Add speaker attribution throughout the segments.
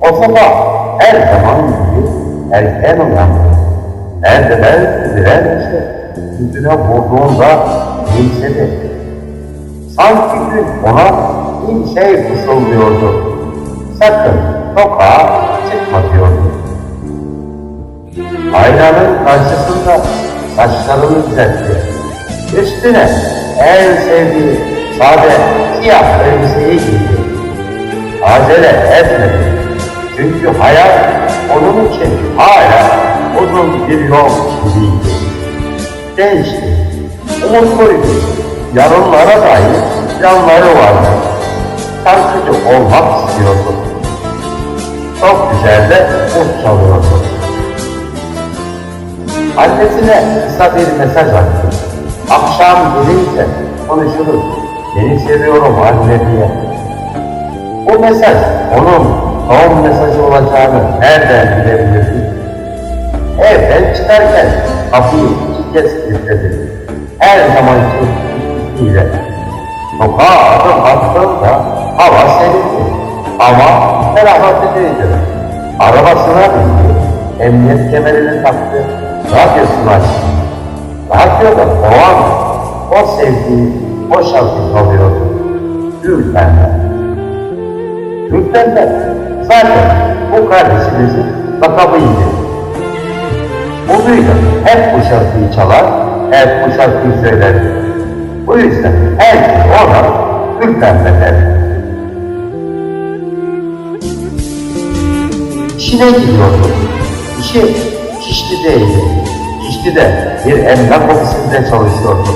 Speaker 1: O sabah her zaman gibi erken uyandı. Neredeler bilense yüzüne vurduğunda gülümsedi. Sanki gün ona bir şey fısıldıyordu. Sakın sokağa çıkma diyordu. Aynanın karşısında saçlarını düzeltti. Üstüne en sevdiği sade siyah elbiseyi giydi. Acele etmedi. Çünkü hayat onun için hala uzun bir yol gibiydi. Gençti, umutluydu. Yarınlara dair planları vardı. Şarkıcı olmak istiyordu. Çok güzel de ut çalıyordu. Annesine kısa bir mesaj attı. Akşam gelince konuşuruz. Seni seviyorum anne diye. Bu mesaj onun son mesajı olacağını nereden bilebilirdi? Evden çıkarken kapıyı iki kez kilitledi. Her zamanki ile. Sokağa adım attığında hava serindi. Ama ferahat edildi. Arabasına bindi. Emniyet kemerini taktı. Radyosunu açtı. Radyoda o an o sevdiği o şarkı çalıyordu. Gülben'den. Gülben'den zaten bu kardeşimizin lakabıydı. Umuyla hep bu şarkıyı çalar, hep bu şarkıyı söylerdi. Bu yüzden herkes ona Gülben'den derdi. İşine gidiyordu. İşi Şişli'deydi. Şişli'de bir emlak ofisinde çalışıyordu.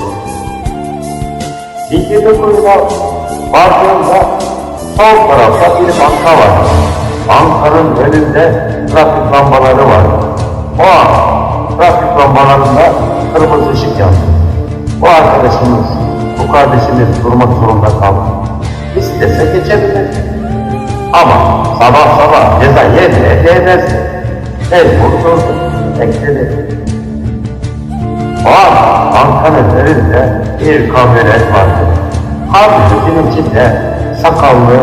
Speaker 1: Bilgili kuyruğa vardığında sol tarafta bir banka vardı. Bankanın önünde trafik lambaları vardı. O an trafik lambalarında kırmızı ışık yandı. Bu arkadaşımız, bu kardeşimiz durmak zorunda kaldı. İstese geçebilirdi. Ama sabah sabah ceza yerine değmezdi. Mecbur durdu, bekledi. O an bankanın önünde bir kamyonet vardı. Kamyonetin içinde sakallı,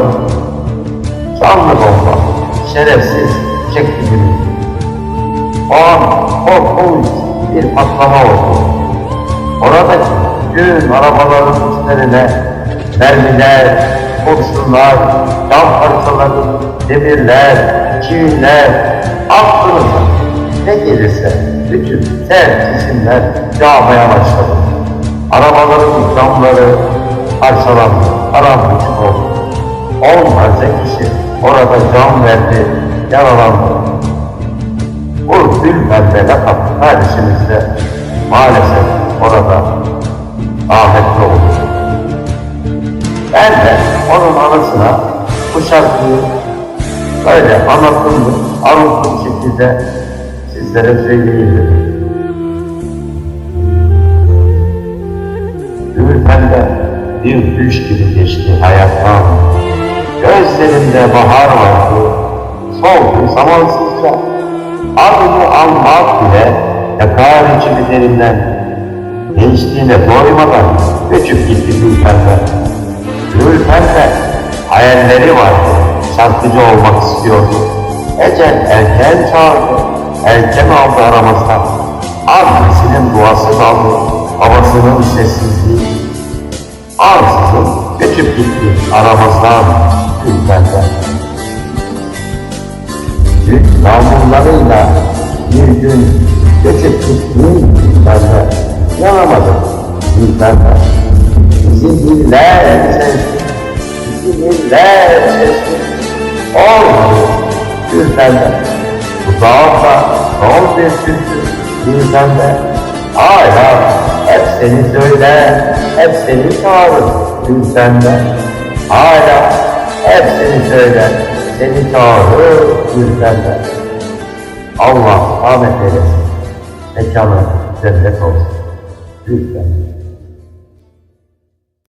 Speaker 1: canlı bomba, şerefsiz çekti gibi. O an korkunç bir patlama oldu. Oradaki bütün arabaların üstlerine mermiler, kurşunlar, cam parçaları, demirler, çiviler, aklınıza ne gelirse bütün sert cisimler yağmaya başladı. Arabaların camları parçalandı, karanlık oldu. Onlarca kişi orada can verdi, yaralandı. Bu Gülben'de lakaplı kardeşimiz de maalesef orada rahmetli oldu. Ben de onun anısına bu şarkıyı böyle anlatılmış, bir şekilde sizlere söyleyeyim dedim. Gülben'de bir düş gibi geçti hayattan. Gözlerinde bahar vardı, soldu zamansızca. Adını almak bile yakar içimi derinden. Gençliğine doymadan göçüp gitti Gülben'de. Gülben'de hayalleri vardı, şarkıcı olmak istiyordu. Ecel erken çağırdı, erken aldı aramızdan. Annesinin duası kaldı, babasının sessizliği. Ansızın göçüp gitti aramızdan Gülben'de. Gün yağmurlarıyla bir gün göçüp gittiğim Gülben'de yanamadım Gülben'de. Bizi diller sevdi, bizi diller sevdi. Olmadı Gülben'de. Bu dağda son bir türkü Gülben'de. Hala hep seni söyler, hep seni çağırır Gülben'de. Hala hep seni söyler, seni çağırır Gülben'de. Allah rahmet eylesin. Mekanı cennet olsun. Gülben.